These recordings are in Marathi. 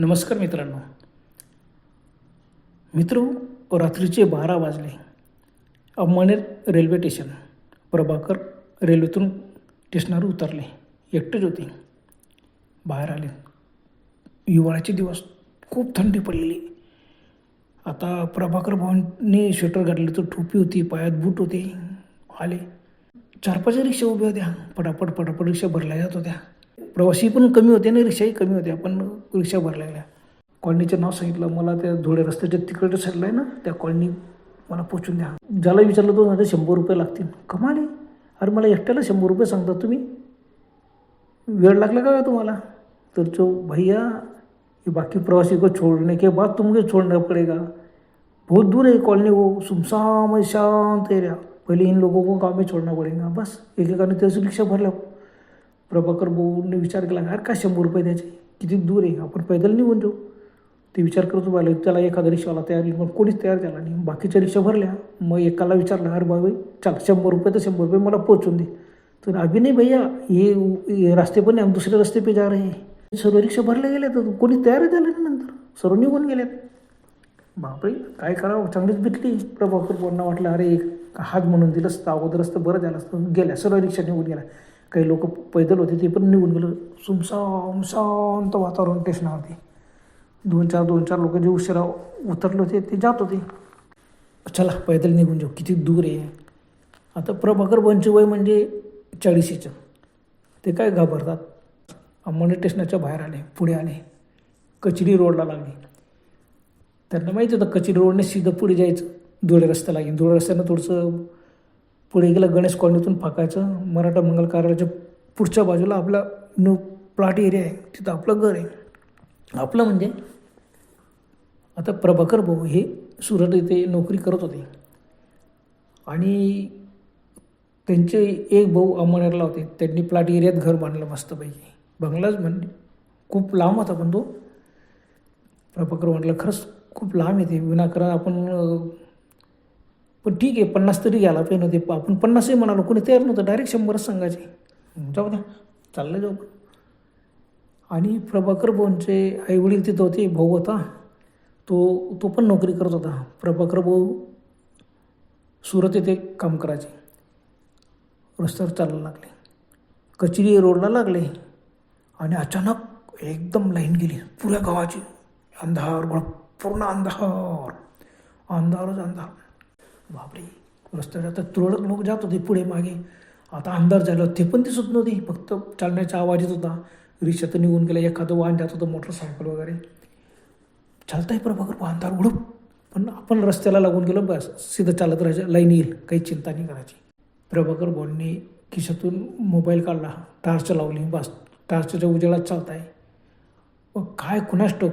नमस्कार मित्रांनो. मित्र रात्रीचे बारा वाजले. अंमळनेर रेल्वे स्टेशन प्रभाकर रेल्वेतून स्टेशनवर उतरले. एकटेच होते बाहेर आले. हिवाळ्याचे दिवस खूप थंडी पडलेली. आता प्रभाकर भाऊंनी स्वेटर घातले तर टोपी होती पायात बूट होते. आले. चार पाच रिक्षा उभ्या होत्या. पटापट पटापट रिक्षा भरल्या जात होत्या. प्रवासी पण कमी होते आणि रिक्षाही कमी होत्या पण रिक्षा भरल्या गेल्या कॉलनीचं नाव सांगितलं. मला त्या धुळे रस्त्याच्या तिकडच्या साईडला आहे ना त्या कॉलनी मला पोचून द्या. ज्याला विचारलं तो माझे शंभर रुपये लागतील. कमाले अरे मला एकट्याला शंभर रुपये सांगता तुम्ही? वेळ लागला का तुम्हाला? तर जो भैया ये बाकी प्रवासी को छोड़ने के बाद तुमको छोड़ना पड़ेगा. बहुत दूर है कॉलोनी वो. सुमसाम शांत एरिया. पहले इन लोगों को गाँव में छोड़ना पड़ेगा. बस एकेकाने त्याची रिक्षा भरल्या. प्रभाकर भाऊने विचार केला अरे काय शंभर रुपये द्यायचे? किती दूर आहे? आपण पैदल निघून जाऊ. ते विचार करत उभा त्याला एखादा रिक्षावाला तयार पण कोणीच तयार झाला नाही. बाकीच्या रिक्षा भरल्या मग एकाला विचारलं अरे बाबा चल शंभर रुपये तर शंभर रुपये मला पोचून दे. तर अभी नाही भैया ये, रस्ते पण आम्ही दुसरे रस्ते पे जा रहे सर्व रिक्षा भरल्या गेल्या तर कोणी तयार झाले ना नंतर. सर्व निघून गेल्यात. बापरे काय करावं? चांगलीच भेटली. प्रभाकर बोलणं वाटलं अरे एक हात म्हणून दिलं असतं अगोदर असतं बरं झालं असतं. गेल्या सर्व रिक्षा निघून गेल्या. काही लोक पैदल होते ते पण निघून गेलं. सुमसाम शांत वातावरण स्टेशनावरती दोन चार दोन चार लोक जे उशिरा उतरले होते ते जात होते. चला पैदल निघून जाऊ. किती दूर आहे. आता प्रभाकर बनचे वय म्हणजे चाळीशीचं. ते काय घाबरतात. अंमळनेर स्टेशनाच्या बाहेर आले पुढे आले. कचरी रोडला लागले. त्यांना माहिती होतं कचरी रोडने सीधं पुढे जायचं. धुळे रस्ता लागेल. धुळे रस्त्यानं थोडंसं पुढे गेलं गणेश कॉलनीतून फाकायचं. मराठा मंगल कार्यालयाच्या पुढच्या बाजूला आपला न्यू प्लॉट एरिया आहे. तिथं आपलं घर आहे. आपलं म्हणजे आता प्रभाकर भाऊ हे सुरत येथे नोकरी करत होते. आणि त्यांचे एक भाऊ अंमळनेरला होते. त्यांनी प्लॉट एरियात घर बांधलं मस्तपैकी. बंगलाच म्हणजे खूप लांब होता पण तो. प्रभाकर म्हटलं खरंच खूप लांब येते विनाकारण आपण पण ठीक आहे पन्नास तरी घ्यायला पाहिजे होते. आपण पन्नासही म्हणालो कोणी तयार नव्हतं. डायरेक्ट शंभरच सांगायचे जाऊ द्या. चाललं जाऊ. आणि प्रभाकर भाऊंचे आईवडील तिथं होते भाऊ होता. तो तो पण नोकरी करत होता. प्रभाकर भाऊ सुरत येथे काम करायचे. रस्त्यावर चालायला लागले. कचेरी रोडला लागले. आणि अचानक एकदम लाईन गेली. पुऱ्या गावाची. अंधार गोळा पूर्ण अंधार. अंधारच अंधार. बापरे. रस्त्यावर आता तुरळक लोक जात होते पुढे मागे. आता अंधार झालं ते पण दिसत नव्हती. फक्त चालण्याचा आवाज येत होता. रिक्षा तर निघून गेला एखादं वाहन जात होतं मोटरसायकल वगैरे. चालताय प्रभाकर अंधार उडप पण आपण रस्त्याला लागून गेलो बस. सिधं चालत राहायचं. लाईन येईल. काही चिंता नाही करायची. प्रभाकर भाऊंनी खिशातून मोबाईल काढला. टार्च लावली बस. टार्चच्या उजेडात चालताय. मग काय कुणास तू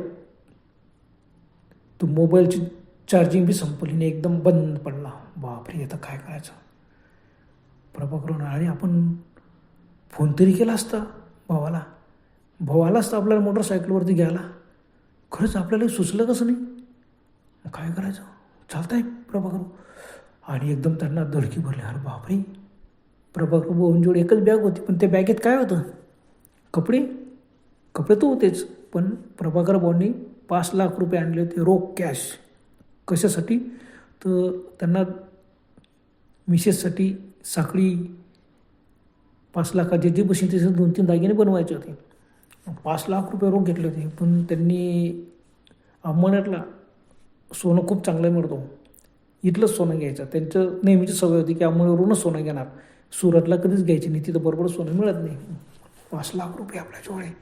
तो मोबाईलची चार्जिंग बी संपली नाही एकदम बंद पडला. बापरे आता काय करायचं? प्रभाकर म्हणाला, अरे आपण फोन तरी केला असता भावाला. भाऊ आला असता आपल्याला मोटरसायकलवरती घ्यायला. खरंच आपल्याला सुचलं कसं नाही? मग काय करायचं? चालतंय प्रभाकर आणि एकदम त्यांना धडकी भरली. अरे बापरे. प्रभाकर भाऊंजवळ एकच बॅग होती पण त्या बॅगेत काय होतं? कपडे? कपडे तर होतेच पण प्रभाकर भाऊंनी पाच लाख रुपये आणले होते रोख कॅश कशासाठी? तर त्यांना मिसेससाठी साखळी पाच लाखाचे जे बसेल त्याचे दोन तीन दागिने बनवायचे होते. पाच लाख रुपये रोख घेतले होते पण त्यांनी अंमळनेरला सोनं खूप चांगलं मिळतो. इथलंच सोनं घ्यायचं. त्यांचं नेहमीची सवय होती की अंमळनेरवरूनच सोनं घेणार. सुरतला कधीच घ्यायची नाही तिथं बरोबर सोनं मिळत नाही. पाच लाख रुपये आपल्याजवळ आहे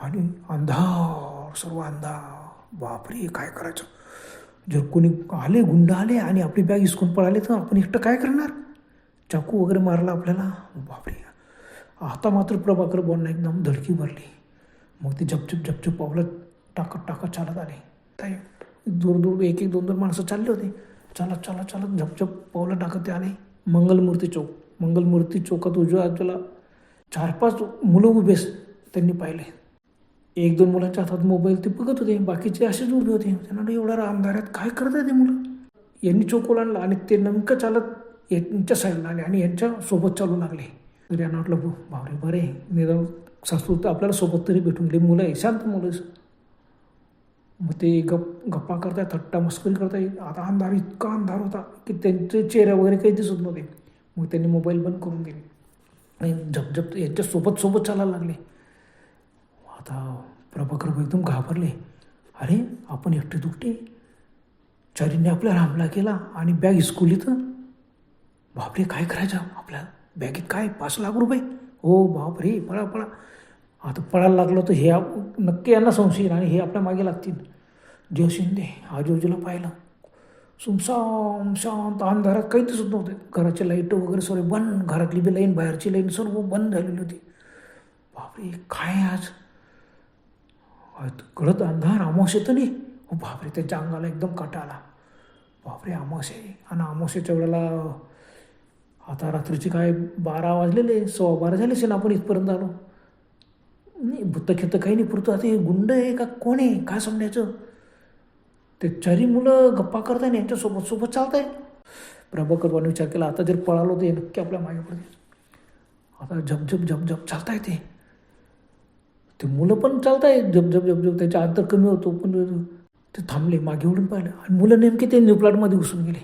आणि अंधार सर्व अंधार. बापरे काय करायचं? जर कोणी आले गुंड आले आणि आपली बॅग इसकून पळाले तर आपण एकटं काय करणार? चाकू वगैरे मारला आपल्याला? बापरे. आता मात्र प्रभाकर बॉलना एकदम धडकी भरली. मग ते झपझप झपझप पावलं टाकत टाकत चालत आले. काय दूर दूर एक एक दोन दोन माणसं चालले होते. चालत चालत चालत झपझप पावलं टाकत ते आले. मंगलमूर्ती चौक. मंगलमूर्ती चौकात उजव्या बाजूला चार पाच मुलं उभे त्यांनी पाहिले. एक दोन मुलांच्या हातात मोबाईल ते बघत होते बाकीचे असेच उभे होते. त्यांना एवढ्या अंधारात काय करत आहे ते मुलं? यांनी चौक ओलांडला आणि ते नेमकं चालत यांच्या साईडला आले आणि यांच्या सोबत चालू लागले. तर यांना वाटलं "बो, बरे निदान सासू तर आपल्याला सोबत तरी भेटून गेले. मुलं आहे शांत मुलं मग ते गप गप्पा करताय थट्टा मस्करी करताय. आता अंधार इतका अंधार होता की त्यांचे चेहरा वगैरे काही दिसत नव्हते. मग त्यांनी मोबाईल बंद करून दिले. आणि झपझप यांच्या सोबत सोबत चालायला लागले. आता प्रभाकर एकदम घाबरले. अरे आपण एकटे दुकटे? चारीने आपल्याला हमला केला आणि बॅग हिसकुली तर बापरे काय करायचं? आपल्या बॅगेत काय? पाच लाख रुपये? हो बापरे पळा पळा. आता पळायला लागलो तर हे आप नक्की यांना संशय आणि हे आपल्या मागे लागतील. देव शिंदे आजूबाजूला पाहिलं. सुमसाम शांत अंधारात काही दिसत नव्हते घराचे लाइट वगैरे सर्व बंद. घरातली बी लाईन बाहेरची लाईन सर्व बंद झालेली होती. बापरे काय आज? कळत अंधार अमावस्या तर नाही. हो बापरे त्यांच्या अंगाला एकदम काटा आला बापरे अमावस्या आहे आणि अमावस्याच्या वेळेला आता रात्रीचे काय बारा वाजलेले सव्वा बारा झाले असेल आपण इथपर्यंत आलो. नाही भूत काही नाही पुरतं आता हे गुंड आहे का कोण आहे? काय समजायचं ते चारी मुलं गप्पा करताय ना यांच्यासोबत सोबत चालत आहे विचार केला आता जर पळालो ते नक्की आपल्या मागे पडते आता झपझप झपझप चालताय ते. ते मुलं पण चालताय झपझप झपझप त्याच्या आदर कमी होतो पण ते थांबले मागे उडून पाहिलं. आणि मुलं नेमके ते न्यू प्लॉटमध्ये घुसून गेले.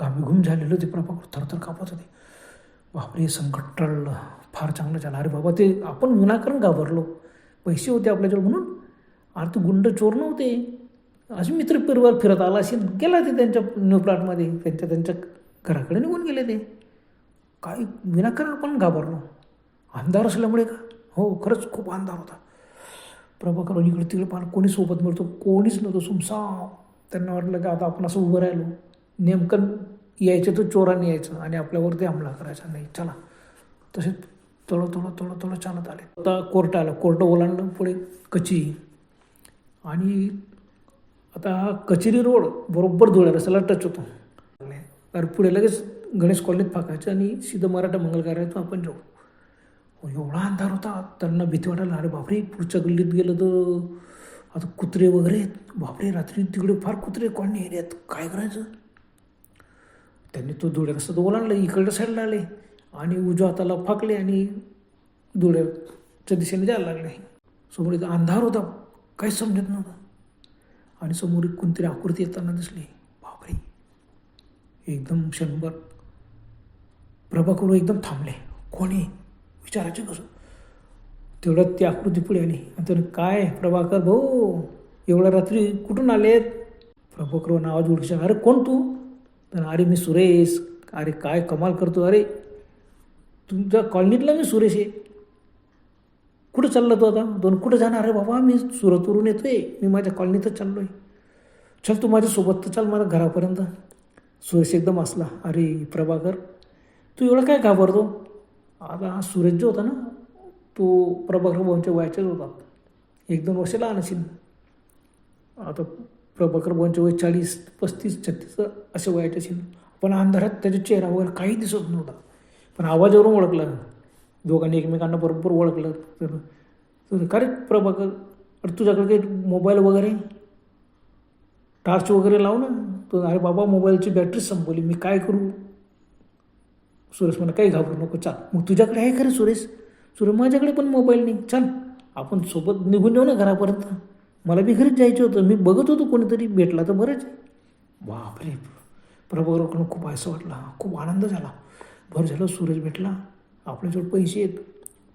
घामीघूम झालेलं ते प्रभाकर थरथर कापत होते. बापरे संकट टळलं. फार चांगलं झालं. अरे बाबा ते आपण विनाकारण घाबरलो. पैसे होते आपल्याजवळ म्हणून. अरे तू गुंड चोर नव्हते. असे मित्र परिवार फिरत आला असेल गेला ते त्यांच्या न्यू प्लॉटमध्ये त्यांच्या त्यांच्या घराकडे निघून गेले ते. काही विनाकारण आपण घाबरलो. अंधार असल्यामुळे का? हो खरंच खूप अंधार होता. प्रभाकर इकडे तिकडे पाहिलं कोणी सोबत मिळतो कोणीच नव्हतं. सुमसा त्यांना वाटलं की आता आपण असं उभं राहिलो. नेमकं यायचं तर चोराने यायचं आणि आपल्यावरती हमला करायचा. नाही चला. तसे थोडं थोडं थोडं थोडं चालत आले. आता कोर्ट आलं. कोर्ट ओलांडलं पुढे कची आणि आता कचेरी रोड बरोबर धुळ्या रस्त्याला टच होतो. कारण पुढे लगेच गणेश कॉलनीत फाकायचं आणि सिद्ध मराठा मंगल कार्यालयातून आपण जाऊ. एवढा अंधार होता. त्यांना भीती वाटायला अरे बापरे पुढच्या गल्लीत गेलं तर आता कुत्रे वगैरे आहेत. बापरे रात्री तिकडे फार कुत्रे कॉलनी एरियात काय करायचं? त्यांनी तो धुळ्या रस्ता ओलांडला. इकडच्या साईडला आले आणि उजव्या हाताला फाकले आणि धुळ्याच्या दिशेने जायला लागले. समोर एक अंधार होता. काहीच समजत नव्हतं. आणि समोर एक कोणतरी आकृती येताना दिसली. बापरे. एकदम क्षणभर प्रभाकरू एकदम थांबले. कोणी विचारायचे कसं तेवढ्यात ती आकृती पुढे आली. आणि काय? प्रभाकर भाऊ एवढ्या रात्री कुठून आलेत? प्रभाकर आवाज ओळखीचा अरे कोण तू? तर अरे मी सुरेश. अरे काय कमाल करतो. अरे तुमच्या कॉलनीतला मी सुरेश आहे. कुठं चालला तू आता? दोन कुठं जाणार? अरे बाबा मी सुरतवरून येतोय. मी माझ्या कॉलनीतच चाललो आहे चल तू माझ्यासोबत तर चल माझ्या घरापर्यंत. सुरेश एकदम असला अरे प्रभाकर तू एवढं काय घाबरतो? आता हा सूरज जो होता ना तो प्रभाकर भाऊंच्या वयाच्याच होता. एक दोन वर्ष लहान असेल. आता प्रभाकर भाऊंचे वय चाळीस पस्तीस छत्तीस असे वयाचे असेल. पण अंधारात त्याचा चेहरा वगैरे काही दिसत नव्हता. पण आवाजावरून ओळखलं. दोघांनी एकमेकांना बरोबर ओळखलं. तर तर का रे प्रभाकर अरे तुझ्याकडे काही मोबाईल वगैरे? टार्च वगैरे लाव ना. तो अरे बाबा मोबाईलची बॅटरी संपवली मी काय करू? सुरेश म्हणा काही घाबरू नको चाल. मग तुझ्याकडे आहे खरं सुरेश? सुरेश माझ्याकडे पण मोबाईल नाही. चल आपण सोबत निघून जाऊ ना घरापर्यंत. मला बी घरीच जायचं होतं. मी बघत होतो कोणीतरी. भेटला तर बरंच बापरे प्रभाकरकडून खूप असं वाटला. खूप आनंद झाला. बरं झालं सुरेश भेटला. आपल्याजवळ पैसे आहेत.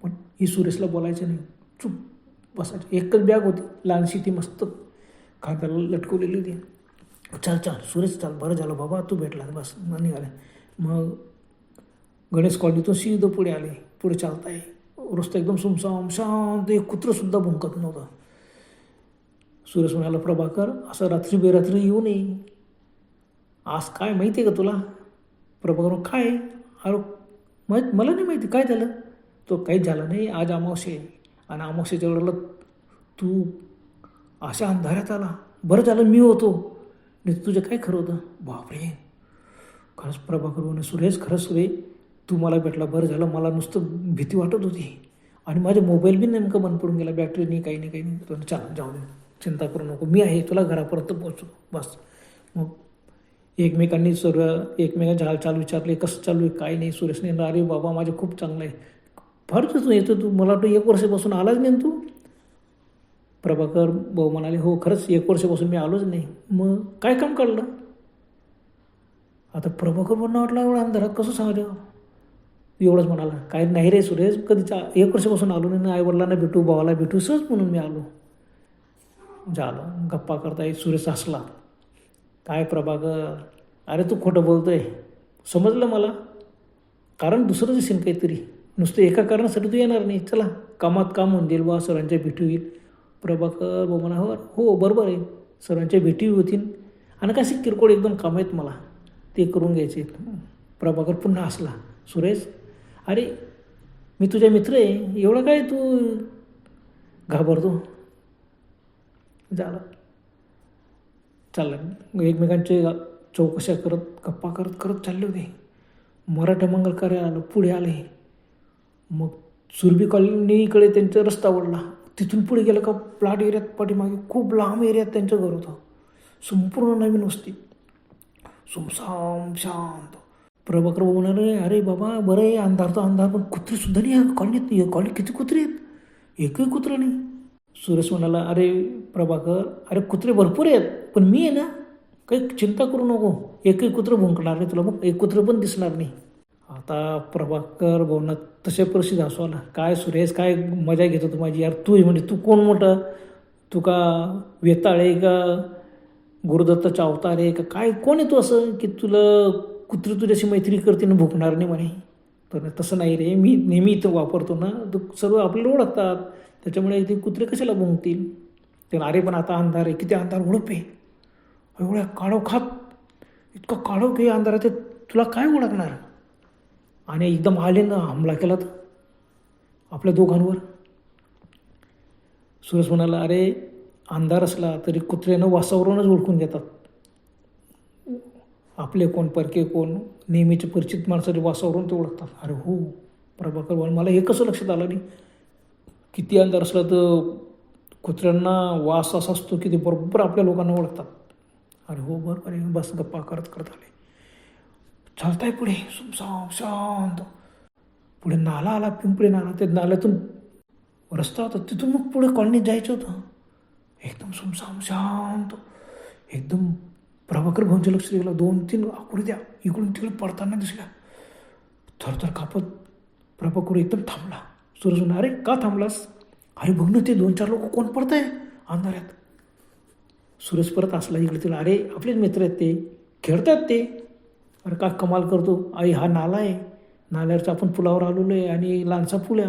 पण ही सुरेशला बोलायचं नाही. चूप बसायचं. एकच बॅग होती. लहानशी ती मस्त. खात्याला लटकवलेली होती. चल चल सुरेश चाल. बरं झालं बाबा. तू भेटला बस. मग निघाले. मग गणेश कॉलनीतून सीधं पुढे आले. पुढे चालताय. रस्ता एकदम सुमसाम शांत एक कुत्रंसुद्धा भुंकत नव्हतं. सुरेश म्हणाला प्रभाकर असं रात्री बेरात्री येऊ नये. आज काय माहिती आहे का तुला? प्रभाकर काय? अरे माहीत मला नाही माहिती. काय झालं? तो काहीच झालं नाही. आज अमावस्या आहे. आणि अमावस्याच्या वेळेला तू अशा अंधाऱ्यात आला. बरं झालं मी होतो. नाही तुझं काय खरं होतं? बापरे. खरंच प्रभाकर म्हणे सुरेश खरंच सुरे तू मला भेटला बरं झालं. मला नुसतं भीती वाटत होती. आणि माझ्या मोबाईल बी नेमकं बंद पडून गेला. बॅटरी नाही काही नाही काही नाही. तर चाल जाऊ दे. चिंता करू नको. मी आहे तुला घरापर्यंत पोहोचू बस. मग एकमेकांनी सर्व एकमेकांच्या हालचाल विचारले. कसं चालू आहे काय नाही. सुरेशने अरे बाबा माझे खूप चांगलं आहे. फार तू येतो तू. मला वाटतं एक वर्षापासून आलाच नाही तू. प्रभाकर भाऊ म्हणाले हो खरंच एक वर्षापासून मी आलोच नाही. मग काय काम काढलं? आता प्रभाकर म्हणणं वाटलं एवढा अंधारात कसं सांगायचं? एवढंच म्हणाला. काय नाही रे सुरेश कधीचा एक वर्षापासून आलो नाही आईवडिलांना भेटू भावाला भेटू सहज म्हणून मी आलो. म्हणजे झालं गप्पा करता करताय सुरेश हसला. काय प्रभाकर अरे तू खोटं बोलतोय. समजलं मला? कारण दुसरं दिसेल काहीतरी. नुसतं एका कारणासाठी तू येणार नाही. चला कामात काम होऊन जाईल बा सरांच्या भेटी होईल. प्रभाकर भाऊ हो हो बरोबर आहे. सरांच्या भेटी होतील. आणि कसे किरकोळ एकदम कामं आहेत मला. ते करून घ्यायचे प्रभाकर पुन्हा हसला. सुरेश अरे मी तुझ्या मित्र आहे एवढं काय तू घाबरतो? झालं. चाललं एकमेकांचे चौकशा करत गप्पा करत करत चालले होते. मराठा मंगल कार्य आलं पुढे आले. मग सुरभी कॉलनीकडे त्यांचा रस्ता वळला. तिथून पुढे गेलं का प्लॉट एरियात पाठीमागे खूप लांब एरियात त्यांचं घर होतं. संपूर्ण नवीन वस्ती. सुमसाम शांत. प्रभाकर भाऊ म्हणाले अरे बाबा बरं आहे अंधार तर अंधार पण कुत्रीसुद्धा नाही आहे. कॉलनीत कॉलनीत किती कुत्रे आहेत? एकही कुत्रा नाही. सुरेश म्हणाला अरे प्रभाकर अरे कुत्रे भरपूर आहेत पण मी आहे ना काही चिंता करू नको. एकही कुत्रं भुंकणार नाही तुला मग एक कुत्रं पण दिसणार नाही. आता प्रभाकर भाऊना तशा परिस्थिती असू आला. काय सुरेश काय मजा घेतो तू माझी? यार तू म्हणजे तू कोण मोठं? तू का वेताळ आहे का? गुरुदत्ताचा अवतार आहे का? काय कोण आहे तू असं की तुला कुत्र तुझ्याशी मैत्री करते ना भुकणार नाही म्हणे. पण तसं नाही रे मी नेहमी इथं वापरतो ना. तर सर्व आपल्याला ओळखतात. त्याच्यामुळे ते कुत्रे कशाला भुंकतील? ते अरे पण आता अंधार आहे. किती अंधार ओळख आहे एवढ्या काळो खात इतकं काळो की अंधारात. तुला काय ओळखणार? आणि एकदम आले ना हमला केला तर आपल्या दोघांवर. सुरस म्हणाला अरे अंधार असला तरी कुत्र्यानं वासावरूनच ओळखून घेतात. आपले कोण परके कोण नेहमीचे परिचित माणसाचे वासावरून ते ओळखतात. अरे हो प्रभाकर भाऊ मला हे कसं लक्षात आलं नाही? किती अंधार असला तर कुत्र्यांना वास असा असतो की ते बरोबर आपल्या लोकांना ओळखतात. अरे हो बरोबर आहे बस गप्पा करत करत आले. चालताय पुढे. सुमसाम शांत. पुढे नाला आला पिंपळे नाला. ते नाल्यातून रस्ता होता. तिथून मग पुढे कॉलनीत जायचं होतं. एकदम सुमसाम शांत. एकदम प्रभाकर भाऊंच्या लक्ष गेलं दोन तीन आकृत्या इकडून तिकडे पडताना दिसल्या. थरथर कापत प्रभाकर एकदम थांबला. सुरज अरे का थांबलास? अरे बघ ना ते दोन चार लोक कोण पडत आहे अंधाऱ्यात सूरज परत असला इकडे तिला अरे आपलेच मित्र आहेत ते. खेळतात ते. अरे का कमाल करतो. आई हा नाला आहे. नाल्यावरचा आपण पुलावर आलेलो आहे आणि लहानसा आहे.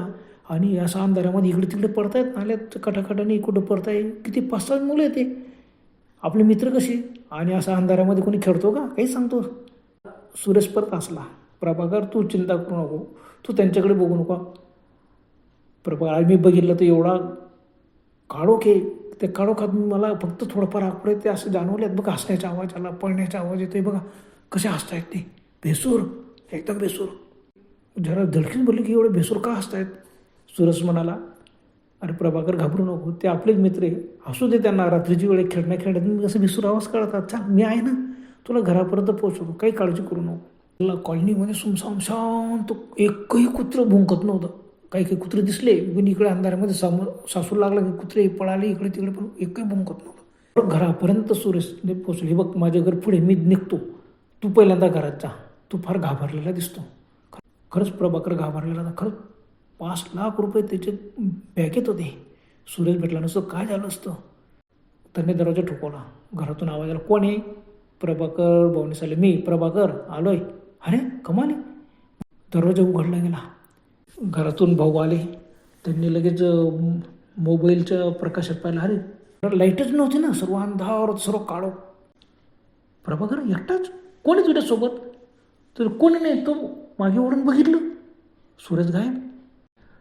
आणि असा अंधारामध्ये इकडे तिकडे पडतायत नाल्यात कटाकटाने इकडं पडताय? किती पाच सात मुलं आहे ते. आपले मित्र कसे? आणि असा अंधारामध्ये कोणी खेळतो का? काही सांगतो. सुरेश परत असला प्रभाकर तू चिंता करू नको. तू त्यांच्याकडे बघू नका. प्रभाकर आज मी बघितलं तर एवढा काढो आहे ते काढोखात मला फक्त थोडंफार आकडे ते असं जाणवले आहेत बघा हसण्याच्या आवाज आला पळण्याचा आवाज येतोय बघा कसे हसतायत ते. भेसूर एकदम भेसूर जरा धडकीच बोलली की एवढे भेसूर का हसतायत? सुरस म्हणाला अरे प्रभाकर घाबरू नको. ते आपलेच मित्र आहे. असू दे त्यांना रात्रीची वेळ खेळण्या खेळण्यात मी कसं बेसूर आवाज काढतात छान मी आहे ना? तुला घरापर्यंत पोहोचवतो. काही काळजी करू नको. तुला कॉलनीमध्ये सुमसाम शांत एकही कुत्रं भुंकत नव्हतं. काही काही कुत्रे दिसले पण इकडे अंधारामध्ये सामोर सासू लागला की कुत्रे पळाले इकडे तिकडे पण एकही भुंकत नव्हतं. घरापर्यंत सूर्यने पोचले बघ माझ्या घर पुढे मी निघतो. तू पहिल्यांदा घरात जा. तू फार घाबरलेला दिसतो. खरंच प्रभाकर घाबरलेला खरंच पाच लाख रुपये त्याचे बॅगेत होते. सुरेश भेटला नसतं काय झालं असतं? त्यांनी दरवाजा ठोकवला. घरातून आवाज आला कोण आहे प्रभाकर भाऊने आले मी प्रभाकर. आलोय. अरे कमाले दरवाजा उघडला गेला. घरातून भाऊ आले. त्यांनी लगेच मोबाईलच्या प्रकाशात पाहिलं अरे लाईटच नव्हती ना सर्व अंधार सर्व काळो. प्रभाकर एकटाच? कोण आहे तुझ्यासोबत? तर कोणी नाही तो मागे ओढून बघितलं. सुरेश गायब?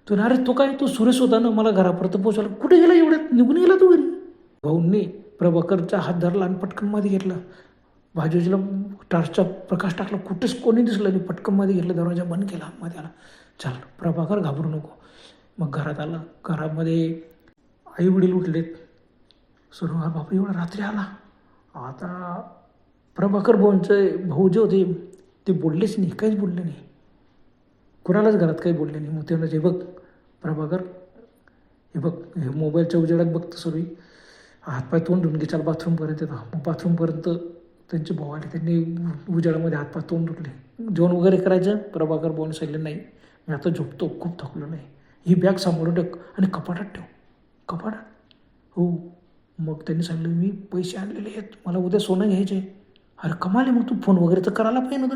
तो अरे तो काय तो सुरेश होता ना मला घरापर्यंत पोहोचवला कुठे गेला एवढ्यात? निघून गेला तू घरी. भाऊंनी प्रभाकरचा हात धरला आणि पटकनमध्ये घेतला. भाजूजीला टार्चचा प्रकाश टाकला. कुठेच कोणी दिसलं नाही. पटकनमध्ये घेतलं. दरवाजा बंद केला. मध्ये आला. चाल प्रभाकर घाबरू नको. मग घरात आला. घरामध्ये आई वडील उठलेत. सुरू बापू एवढा रात्री आला. आता प्रभाकर भाऊंचे भाऊ जे होते ते बोललेच नाही. काहीच बोलले नाही. कुणालाच घरात काही बोलले नाही. मग ते म्हणजे बघ प्रभाकर हे बघ हे मोबाईलच्या उजेडात बघतं सर्व हातपाय तोंड धुवून घे बाथरूमपर्यंत येतं. मग बाथरूमपर्यंत त्यांचे भाऊ आले. त्यांनी उजेडामध्ये हातपाय तोंड धुतले. जेवण वगैरे करायचं? प्रभाकर बोलून सांगितलं नाही मी आता झोपतो खूप थकलो नाही. ही बॅग सांभाळून ठेव आणि कपाटात ठेव. कपाटात? हो. मग त्यांनी सांगितलं मी पैसे आणलेले आहेत मला उद्या सोनं घ्यायचे अरे कमाले मग तू फोन वगैरे तर करायला पाहिजे ना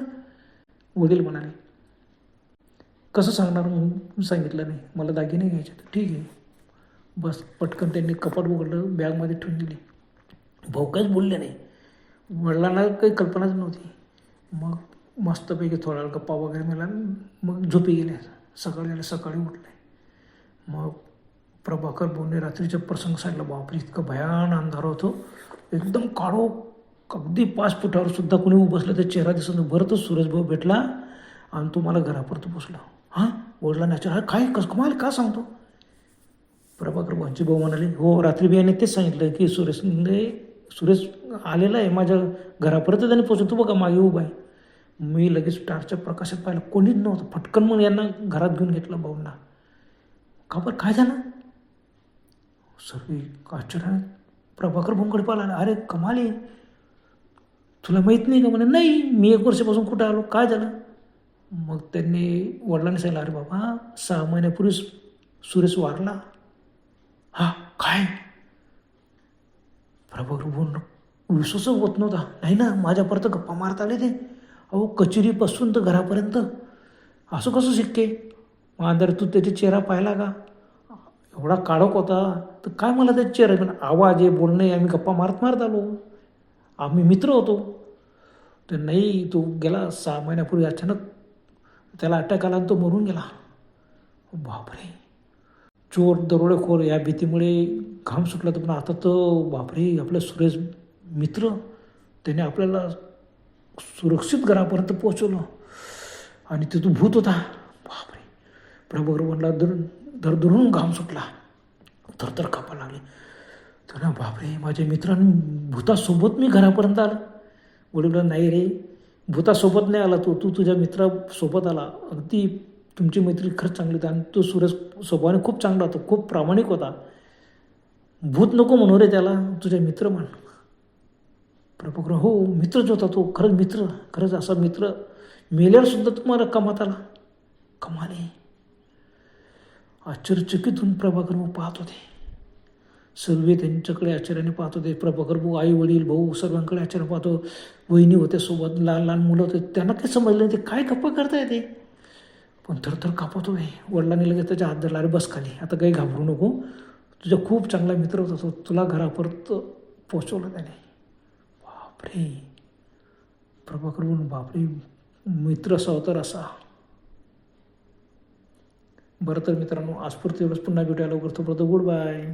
वडील म्हणाले कसं सांगणार म्हणून सांगितलं नाही. मला दागिने घ्यायचे तर ठीक आहे. बस पटकन त्यांनी कपाट उघडलं बॅगमध्ये ठेवून दिली. भाऊ काहीच बोलले नाही. वडिलांना काही कल्पनाच नव्हती. मग मस्तपैकी थोडा गप्पा वगैरे मिळाला मग झोपी गेले. सकाळी झाले सकाळी उठले. मग प्रभाकर बोलणे रात्रीचा प्रसंग सांगला बापरे इतकं भयान अंधार होतो. एकदम काळो अगदी पाच फुटावर सुद्धा कोणी उभं बसलं तर चेहरा दिसून बरं तो सूरजभाऊ भेटला आणि तो मला घरापर्यंत पोचला हां? वडिलांना आश्चर्य काय? कस कमाल का सांगतो? प्रभाकर भाऊंचे भाऊ म्हणाले हो रात्री बियाने तेच सांगितलं की सुरेशने सुरेश आलेला आहे माझ्या घरापर्यंत त्याने पोचून तू बघा मागे उभा आहे. मी लगेच टारच्या प्रकाशात पाहिलं कोणीच नव्हतं. फटकन मग यांना घरात घेऊन घेतलं भाऊंना. का बरं? काय झालं? सर्व आश्चर्य प्रभाकर भाऊंकडे पाहिला अरे कमाल आहे. तुला माहीत नाही का? म्हणे नाही मी एक वर्षापासून कुठं आलो? काय झालं? मग त्यांनी वडिलांनी सांगितलं अरे बाबा सहा महिन्यापूर्वी सुरेश वारला. हा काय? प्रभाकर बोल विश्वास होत नव्हता. नाही ना माझ्यापर्यंत गप्पा मारता आले ते. अहो कचेरीपासून तर घरापर्यंत. असं कसं शक्य मांदर तू त्याचा चेहरा पाहिला का? एवढा काळोख होता. तर काय मला त्याचा चेहरा? पण आवाज आहे बोलणं आहे आम्ही गप्पा मारत मारत आलो. आम्ही मित्र होतो. तर नाही तो गेला सहा महिन्यापूर्वी अचानक त्याला अटॅक आला आणि तो मरून गेला. बापरे. चोर दरोडेखोर या भीतीमुळे घाम सुटला तर पण आता तर बापरे आपला सुरेश मित्र त्याने आपल्याला सुरक्षित घरापर्यंत पोचवलं आणि तिथून भूत होता. बापरे. प्रभू म्हणला दर धरून घाम सुटला. थरथर कापा लागले. तर ना बापरे माझ्या मित्रांनी भूतासोबत मी घरापर्यंत आलं. बोलवलं नाही रे. भूतासोबत नाही आला तो तू तुझ्या मित्रासोबत आला. अगदी तुमची मैत्री खरंच चांगली होती. आणि तो सूरज स्वभावाने खूप चांगला होता खूप प्रामाणिक होता. भूत नको म्हणू रे त्याला तुझ्या मित्र म्हण. प्रभुग्र हो मित्र जो होता तो खरंच मित्र खरंच असा मित्र. मेल्यावर सुद्धा तुम्हाला कमात आला. कमाने आश्चर्यचकित होऊन प्रभाकर पाहत होते. सर्व त्यांच्याकडे आश्चर्याने पाहत. होते प्रभाकर भाऊ आई वडील भाऊ सर्वांकडे आश्चर्य पाहतो. वहिनी होत्या सोबत लहान लहान मुलं होते. त्यांना काही समजलं नाही ते काय गप्पा करताय ते? पण थरथर कापत होते वडिलांनी लगेच त्याच्या हात धरला अरे बस खाली. आता काही घाबरू नको. तुझा खूप चांगला मित्र होता तो. तुला घरापर्यंत पोचवलं त्याने. बापरे. प्रभाकर म्हणून बापरे. मित्र असा होता असा. बरं तर मित्रांनो आजपुरते एवढंच. पुन्हा भेटायला लवकर. तोपर्यंत गुड बाय.